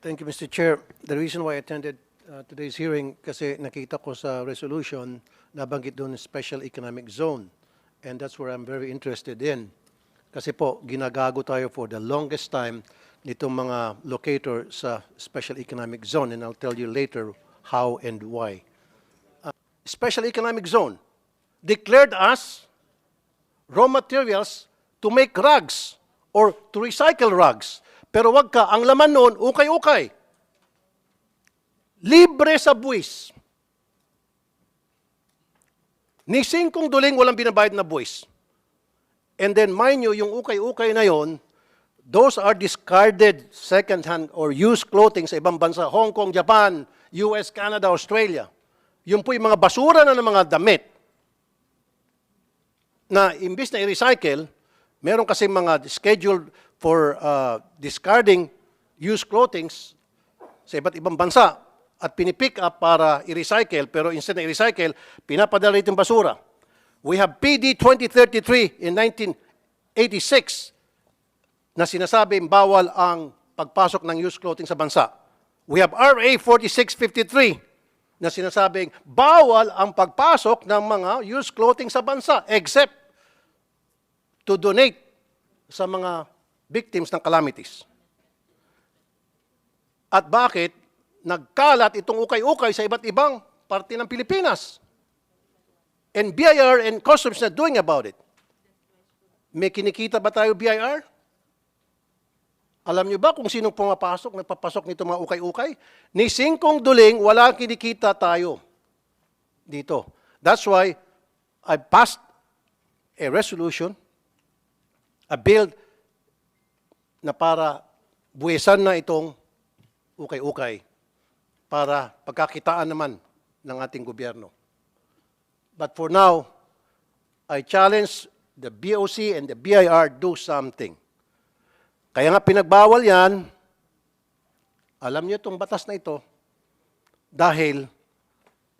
Thank you, Mr. Chair. The reason why I attended uh, today's hearing kasi nakita ko sa resolution nabanggit doon special economic zone. And that's where I'm very interested in. Kasi po, ginagago tayo for the longest time nitong mga locator sa special economic zone. And I'll tell you later how and why. Uh, special economic zone declared us raw materials to make rugs or to recycle rugs. Pero wag ka, ang laman noon, ukay-ukay. Libre sa buwis. Ni singkong duling walang binabayad na buwis. And then mind you, yung ukay-ukay na yon, those are discarded second-hand or used clothing sa ibang bansa, Hong Kong, Japan, US, Canada, Australia. Yun po yung mga basura na ng mga damit na imbis na i-recycle, meron kasi mga scheduled for uh, discarding used clothing sa iba't ibang bansa at pinipick up para i-recycle, pero instead na i-recycle, pinapadala itong basura. We have PD 2033 in 1986 na sinasabing bawal ang pagpasok ng used clothing sa bansa. We have RA 4653 na sinasabing bawal ang pagpasok ng mga used clothing sa bansa except to donate sa mga victims ng calamities. At bakit nagkalat itong ukay-ukay sa iba't ibang parte ng Pilipinas? And BIR and Customs na doing about it. May kinikita ba tayo BIR? Alam niyo ba kung sinong pumapasok, nagpapasok nito mga ukay-ukay? Ni singkong duling, wala kinikita tayo dito. That's why I passed a resolution, a bill na para buwesan na itong ukay-ukay para pagkakitaan naman ng ating gobyerno. But for now, I challenge the BOC and the BIR do something. Kaya nga pinagbawal yan, alam niyo itong batas na ito, dahil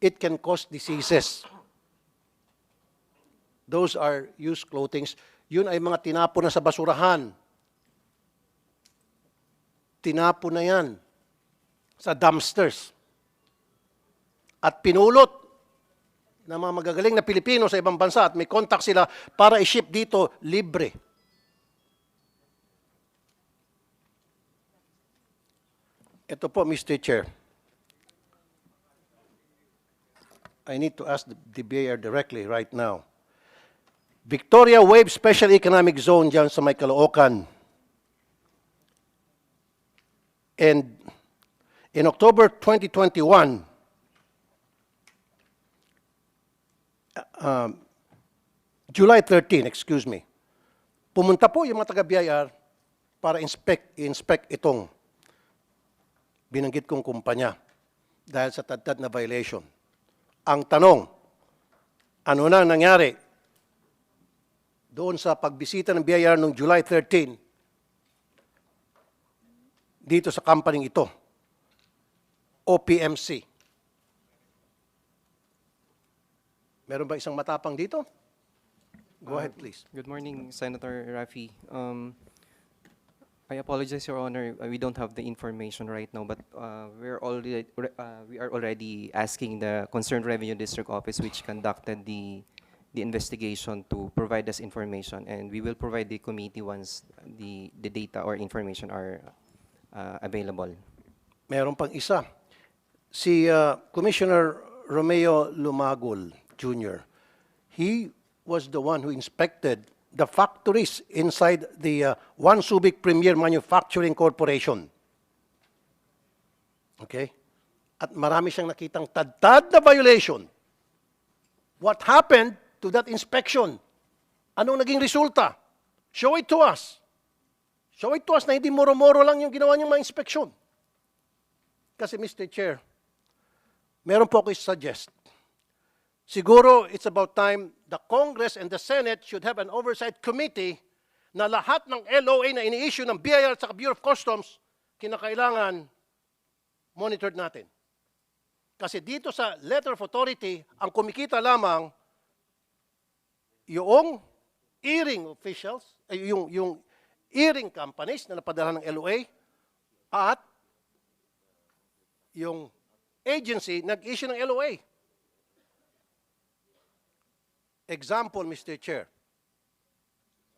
it can cause diseases. Those are used clothings. Yun ay mga tinapo na sa basurahan. Tinapo na yan sa dumpsters. At pinulot ng mga magagaling na Pilipino sa ibang bansa at may contact sila para i-ship dito libre. Ito po, Mr. Chair. I need to ask the, the directly right now. Victoria Wave Special Economic Zone dyan sa may Caloocan. And in October 2021, um, July 13, excuse me, pumunta po yung mga taga-BIR para inspect, inspect itong binanggit kong kumpanya dahil sa tadtad na violation. Ang tanong, ano na nangyari doon sa pagbisita ng BIR noong July 13 dito sa company ito, OPMC. Meron ba isang matapang dito? Go ahead, please. Good morning, Senator Rafi. Um, I apologize, Your Honor, uh, we don't have the information right now, but uh, we're already, uh, we are already asking the concerned Revenue District Office, which conducted the, the investigation, to provide us information, and we will provide the committee once the, the data or information are uh, available. Meron pang isa. Si uh, Commissioner Romeo Lumagul Jr., he was the one who inspected the factories inside the uh, One Subic Premier Manufacturing Corporation. Okay? At marami siyang nakitang tadtad na violation. What happened to that inspection? Anong naging resulta? Show it to us. Show it us na hindi moro-moro lang yung ginawa niyang mga inspeksyon. Kasi Mr. Chair, meron po ako suggest. Siguro it's about time the Congress and the Senate should have an oversight committee na lahat ng LOA na ini-issue ng BIR saka Bureau of Customs, kinakailangan monitored natin. Kasi dito sa letter of authority, ang kumikita lamang yung earring officials, yung, yung earring companies na napadala ng LOA at yung agency nag-issue ng LOA. Example, Mr. Chair.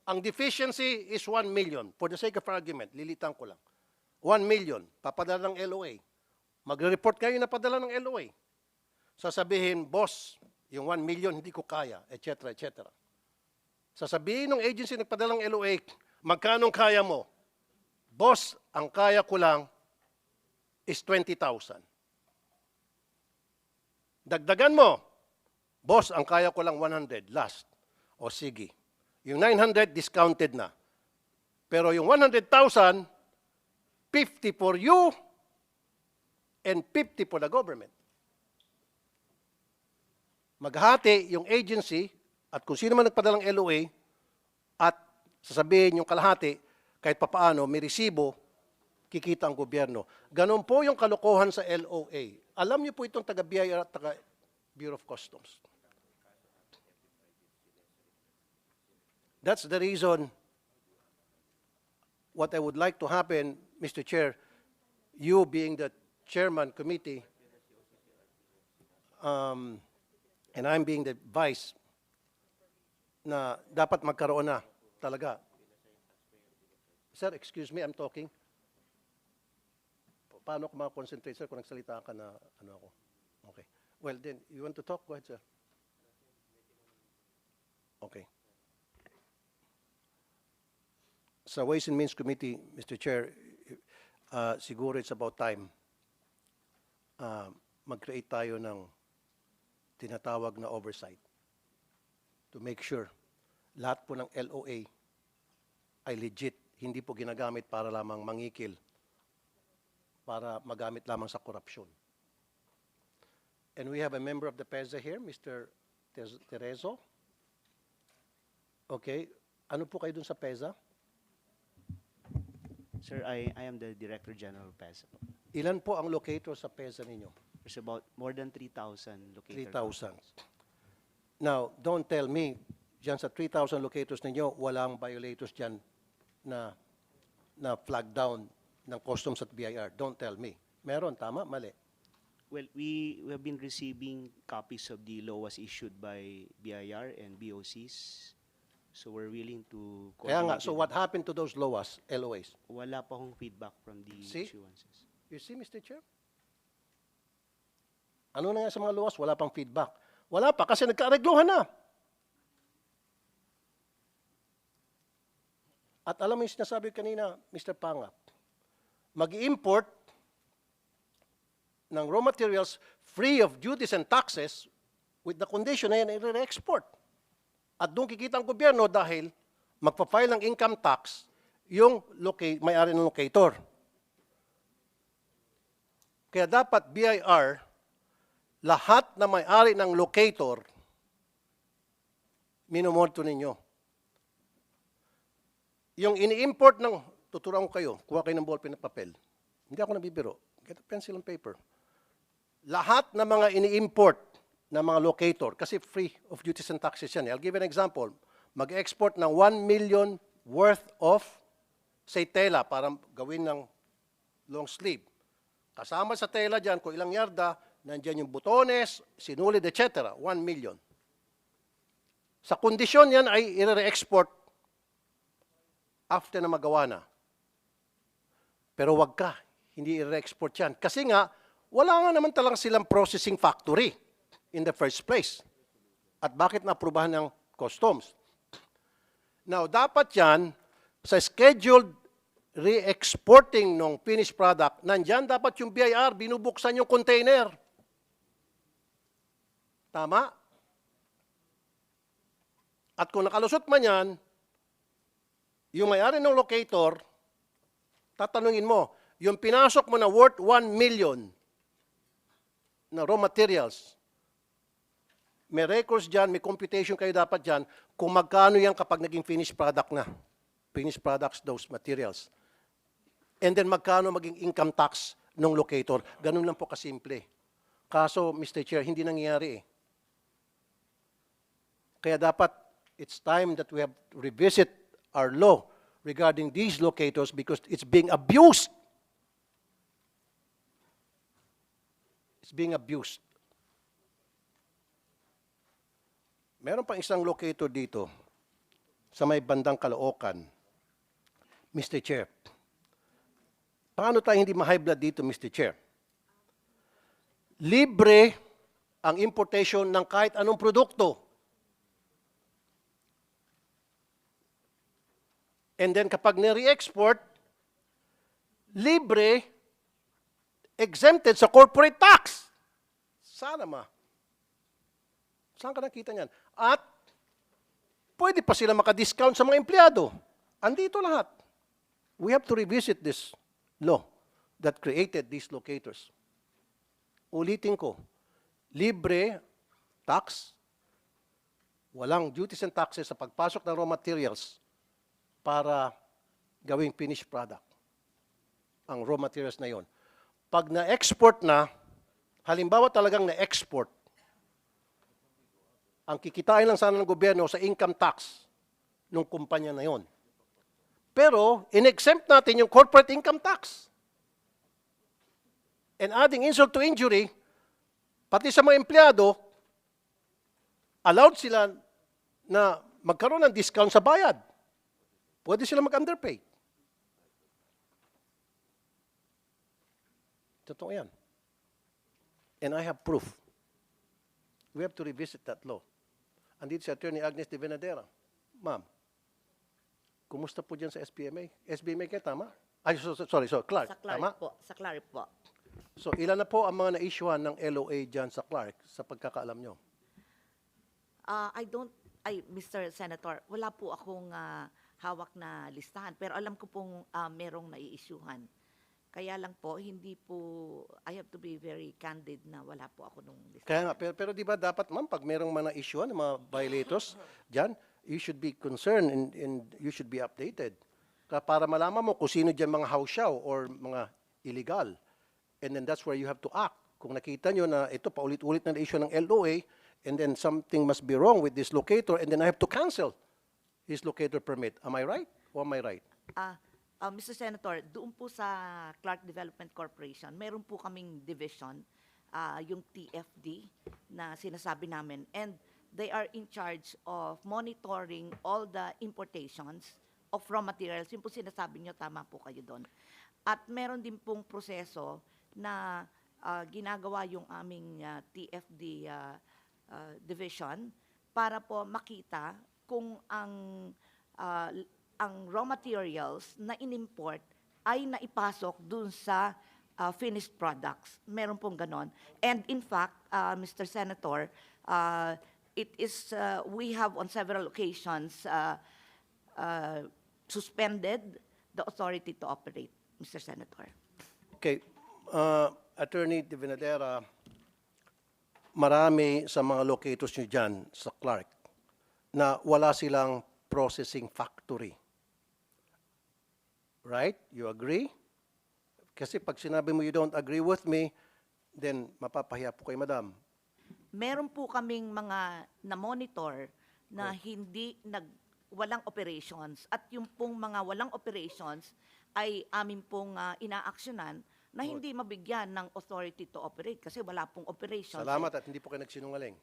Ang deficiency is 1 million. For the sake of argument, lilitan ko lang. 1 million, papadala ng LOA. Magre-report kayo na padala ng LOA. Sasabihin, boss, yung 1 million hindi ko kaya, etc., etc. Sasabihin ng agency nagpadala ng LOA, magkano kaya mo? Boss, ang kaya ko lang is 20,000. Dagdagan mo. Boss, ang kaya ko lang 100, last. O sige. Yung 900, discounted na. Pero yung 100,000, 50 for you and 50 for the government. Maghati yung agency at kung sino man nagpadalang LOA at sasabihin yung kalahati, kahit papaano, may resibo, kikita ang gobyerno. Ganon po yung kalokohan sa LOA. Alam niyo po itong taga-BIR at taga-Bureau of Customs. That's the reason what I would like to happen, Mr. Chair, you being the chairman committee, um, and I'm being the vice, na dapat magkaroon na talaga. Sir, excuse me, I'm talking. Pa- Paano ko makakonsentrate, sir, kung nagsalita ka na ano ako? Okay. Well, then, you want to talk? Go ahead, sir. Okay. Sa Ways and Means Committee, Mr. Chair, uh, siguro it's about time uh, mag-create tayo ng tinatawag na oversight to make sure lahat po ng LOA ay legit, hindi po ginagamit para lamang mangikil, para magamit lamang sa korupsyon. And we have a member of the PEZA here, Mr. Terezo. Okay, ano po kayo dun sa PEZA? Sir, I, I am the Director General PESA. po. Ilan po ang locator sa PEZA ninyo? There's about more than 3,000 locator 3,000. Now, don't tell me, dyan sa 3,000 locators ninyo, walang violators dyan na, na flag down ng customs at BIR. Don't tell me. Meron, tama? Mali. Well, we, we have been receiving copies of the laws issued by BIR and BOCs. So we're willing to Kaya nga, so what happened to those LOAs? LOAs? Wala pa akong feedback from the See? issuances. You see, Mr. Chair? Ano na nga sa mga luwas? Wala pang feedback. Wala pa kasi nagkaaregluhan na. At alam mo yung sinasabi kanina, Mr. Pangap, mag-import ng raw materials free of duties and taxes with the condition na yan ay re-export. At doon kikita ang gobyerno dahil magpa-file ng income tax yung may-ari ng locator. Kaya dapat BIR, lahat na may-ari ng locator, minomonitor ninyo. Yung ini-import ng, tuturuan ko kayo, kuha kayo ng ballpen at papel. Hindi ako nabibiro. Get a pencil and paper. Lahat na mga ini-import na mga locator, kasi free of duties and taxes yan. I'll give an example. Mag-export ng 1 million worth of, say, tela para gawin ng long sleeve. Kasama sa tela dyan, kung ilang yarda, nandyan yung butones, sinulid, etc. 1 million. Sa kondisyon yan ay i-re-export after na magawa na. Pero wag ka, hindi i-re-export yan. Kasi nga, wala nga naman talaga silang processing factory in the first place. At bakit naaprubahan ng customs? Now, dapat yan, sa scheduled re-exporting ng finished product, nandyan dapat yung BIR, binubuksan yung container. Tama? At kung nakalusot man yan, yung may-ari ng locator, tatanungin mo, yung pinasok mo na worth 1 million na raw materials, may records dyan, may computation kayo dapat dyan kung magkano yan kapag naging finished product na. Finished products, those materials. And then magkano maging income tax ng locator. Ganun lang po kasimple. Kaso, Mr. Chair, hindi nangyayari eh. Kaya dapat, it's time that we have revisit our law regarding these locators because it's being abused. It's being abused. Meron pang isang locator dito sa may bandang Caloocan. Mr. Chair, paano tayo hindi ma-high blood dito, Mr. Chair? Libre ang importation ng kahit anong produkto. And then kapag nire-export, libre, exempted sa corporate tax. Sana ma. Saan ka nakita niyan? At pwede pa sila makadiscount sa mga empleyado. Andito lahat. We have to revisit this law that created these locators. Ulitin ko, libre tax, walang duties and taxes sa pagpasok ng raw materials para gawing finished product ang raw materials na yon. Pag na-export na, halimbawa talagang na-export, ang kikitain lang sana ng gobyerno sa income tax ng kumpanya na yon. Pero, in-exempt natin yung corporate income tax. And adding insult to injury, pati sa mga empleyado, allowed sila na magkaroon ng discount sa bayad. Pwede sila mag-underpay. Totoo yan. And I have proof. We have to revisit that law. Andito si Attorney Agnes de Venadera. Ma'am, kumusta po dyan sa SBMA? SBMA kayo, tama? Ay, so, so- sorry, so Clark, Sa Clark tama? po. Sa Clark po. So, ilan na po ang mga na-issuehan ng LOA dyan sa Clark sa pagkakaalam nyo? Ah, I don't, ay, Mr. Senator, wala po akong ah, hawak na listahan. Pero alam ko pong ah, merong nai-issuehan. Kaya lang po, hindi po, I have to be very candid na wala po ako nung listahan. Kaya nga, pero, pero di ba dapat, ma'am, pag merong mga na-issuehan, ng mga violators dyan, you should be concerned and, and you should be updated. Para malaman mo kung sino dyan mga hausyaw or mga illegal. And then that's where you have to act. Kung nakita nyo na ito paulit-ulit na issue ng LOA, and then something must be wrong with this locator, and then I have to cancel his locator permit. Am I right? Or am I right? Ah, ah, Mr. Senator, doon po sa Clark Development Corporation, meron po kaming division, ah, yung TFD na sinasabi namin. And they are in charge of monitoring all the importations of raw materials. Yung po sinasabi nyo, tama po kayo doon. At meron din pong proseso na ah, ginagawa yung aming ah, TFD ah, ah, division para po makita kung ang l- ang raw materials na inimport ay naipasok dun sa ah, finished products. Meron pong ganon. And in fact, ah, Mr. Senator, ah, it is, ah, we have on several occasions ah, ah, suspended the authority to operate, Mr. Senator. Okay, uh, Attorney De Venadera, marami sa mga locators nyo dyan sa Clark na wala silang processing factory. Right? You agree? Kasi pag sinabi mo you don't agree with me, then mapapahiya po kay madam. Meron po kaming mga na-monitor na hindi nag walang operations at yung pong mga walang operations ay amin pong ah, inaaksyonan na hindi mabigyan ng authority to operate kasi wala pong operations. Salamat at hindi po kayo nagsinungaling.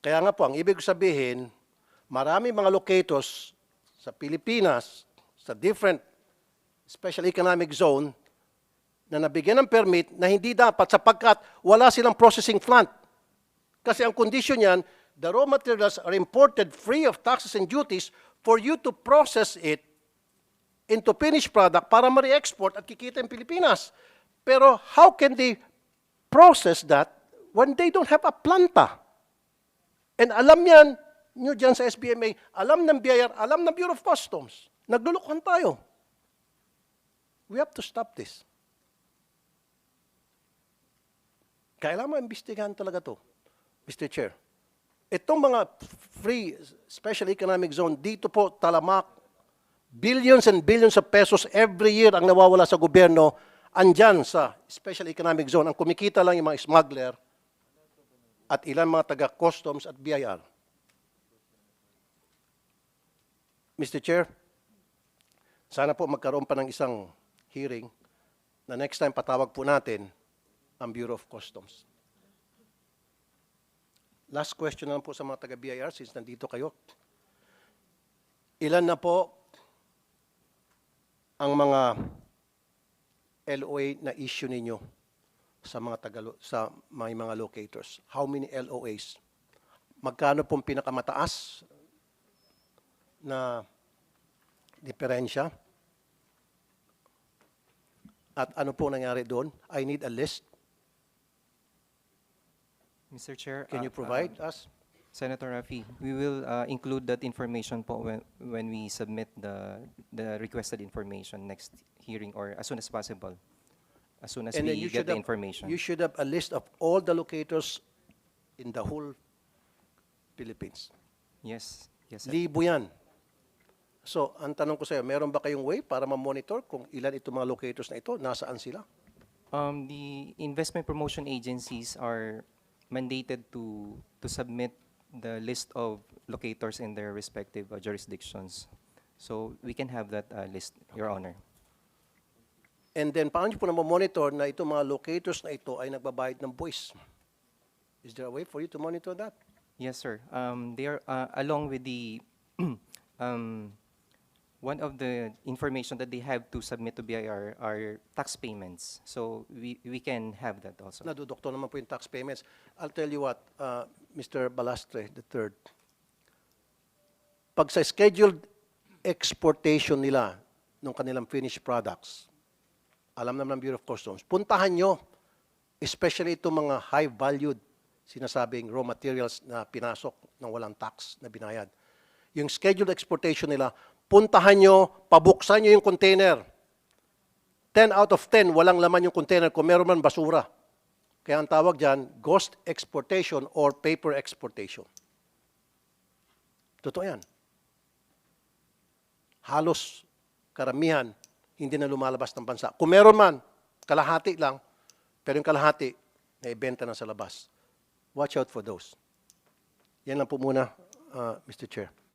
Kaya nga po, ang ibig sabihin, marami mga locators sa Pilipinas, sa different special economic zone, na nabigyan ng permit na hindi dapat sapagkat wala silang processing plant. Kasi ang condition yan, the raw materials are imported free of taxes and duties for you to process it into finished product para ma-re-export at kikita yung Pilipinas. Pero how can they process that when they don't have a planta? And alam yan, nyo dyan sa SBMA, alam ng BIR, alam ng Bureau of Customs. Naglulukuhan tayo. We have to stop this. Kailangan imbestigahan talaga to, Mr. Chair. Itong mga free special economic zone, dito po talamak, billions and billions of pesos every year ang nawawala sa gobyerno, andyan sa special economic zone. Ang kumikita lang yung mga smuggler at ilan mga taga-customs at BIR. Mr. Chair, sana po magkaroon pa ng isang hearing na next time patawag po natin ang Bureau of Customs. Last question na lang po sa mga taga-BIR since nandito kayo. Ilan na po ang mga LOA na issue ninyo sa mga taga sa may mga locators? How many LOAs? Magkano pong pinakamataas na diferensya? At ano po nangyari doon? I need a list. Mr. Chair. Can uh, you uh, provide us? Senator Rafi, we will uh, include that information po when, when we submit the, the requested information next hearing or as soon as possible. As soon as And then we you get should the have- information. You should have a list of all the locators in the whole Philippines. Yes, yes, sir. Libo yan. So, ang tanong ko sa iyo, meron ba kayong way para ma-monitor kung ilan itong mga locators na ito, nasaan sila? Um, the investment promotion agencies are mandated to, to submit the list of locators in their respective uh, jurisdictions. So we can have that uh, list, Your Honor. And then, paano nyo po monitor na itong mga locators na ito ay nagbabayad ng buwis? Is there a way for you to monitor that? Yes, sir. Um, they are, uh, along with the, um, one of the information that they have to submit to BIR are tax payments. So we, we can have that also. Nadudoktor naman po yung tax payments. I'll tell you what, uh, Mr. Balastre III, pag sa scheduled exportation nila ng kanilang finished products, alam naman ng Bureau of Customs, puntahan nyo, especially itong mga high-valued, sinasabing raw materials na pinasok ng walang tax na binayad. Yung scheduled exportation nila, puntahan nyo, pabuksan nyo yung container. 10 out of 10, walang laman yung container. Kung meron man, basura. Kaya ang tawag dyan, ghost exportation or paper exportation. Totoo yan. Halos karamihan hindi na lumalabas ng bansa. Kung meron man, kalahati lang, pero yung kalahati, naibenta na sa labas. Watch out for those. Yan lang po muna, uh, Mr. Chair.